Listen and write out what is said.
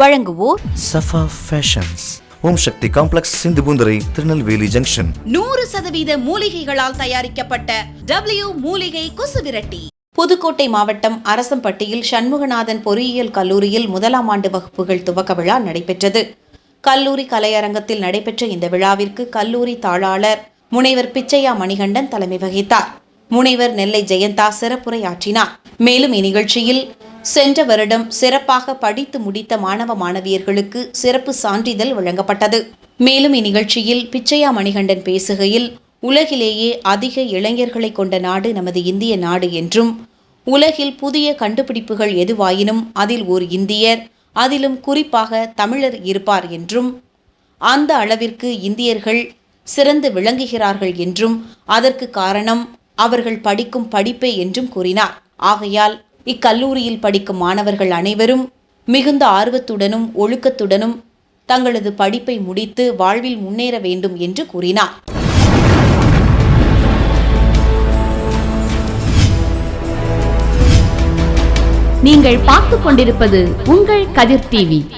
வழங்குவோர் Safa fashions Om Sakthi complex Sindhupoondurai Tirunelveli junction. நூறு சதவீத மூலிகைகளால் தயாரிக்கப்பட்ட டபிள்யூ மூலிகை குசுவிரட்டி புதுக்கோட்டை மாவட்டம் அரசம்பட்டியில் சண்முகநாதன் பொறியியல் கல்லூரியில் முதலாம் ஆண்டு வகுப்புகள் துவக்க விழா நடைபெற்றது. கல்லூரி கலையரங்கத்தில் நடைபெற்ற இந்த விழாவிற்கு கல்லூரி தாளாளர் முனைவர் பிச்சையா மணிகண்டன் தலைமை வகித்தார். முனைவர் நெல்லை ஜெயந்தா சிறப்புரையாற்றினார். மேலும் இந்நிகழ்ச்சியில் சென்ற வருடம் சிறப்பாக படித்து முடித்த மாணவ மாணவியர்களுக்கு சிறப்பு சான்றிதழ் வழங்கப்பட்டது. மேலும் இந்நிகழ்ச்சியில் பிச்சையா மணிகண்டன் பேசுகையில் உலகிலேயே அதிக இளைஞர்களை கொண்ட நாடு நமது இந்திய நாடு என்றும் உலகில் புதிய கண்டுபிடிப்புகள் எதுவாயினும் அதில் ஓர் இந்தியர் அதிலும் குறிப்பாக தமிழர் இருப்பார் என்றும் அந்த அளவிற்கு இந்தியர்கள் சிறந்து விளங்குகிறார்கள் என்றும் அதற்கு காரணம் அவர்கள் படிக்கும் படிப்பே என்றும் கூறினார். ஆகையால் இக்கல்லூரியில் படிக்கும் மாணவர்கள் அனைவரும் மிகுந்த ஆர்வத்துடனும் ஒழுக்கத்துடனும் தங்களது படிப்பை முடித்து வாழ்வில் முன்னேற வேண்டும் என்று கூறினார். நீங்கள் பார்த்துக் கொண்டிருப்பது உங்கள் கதிர் டிவி.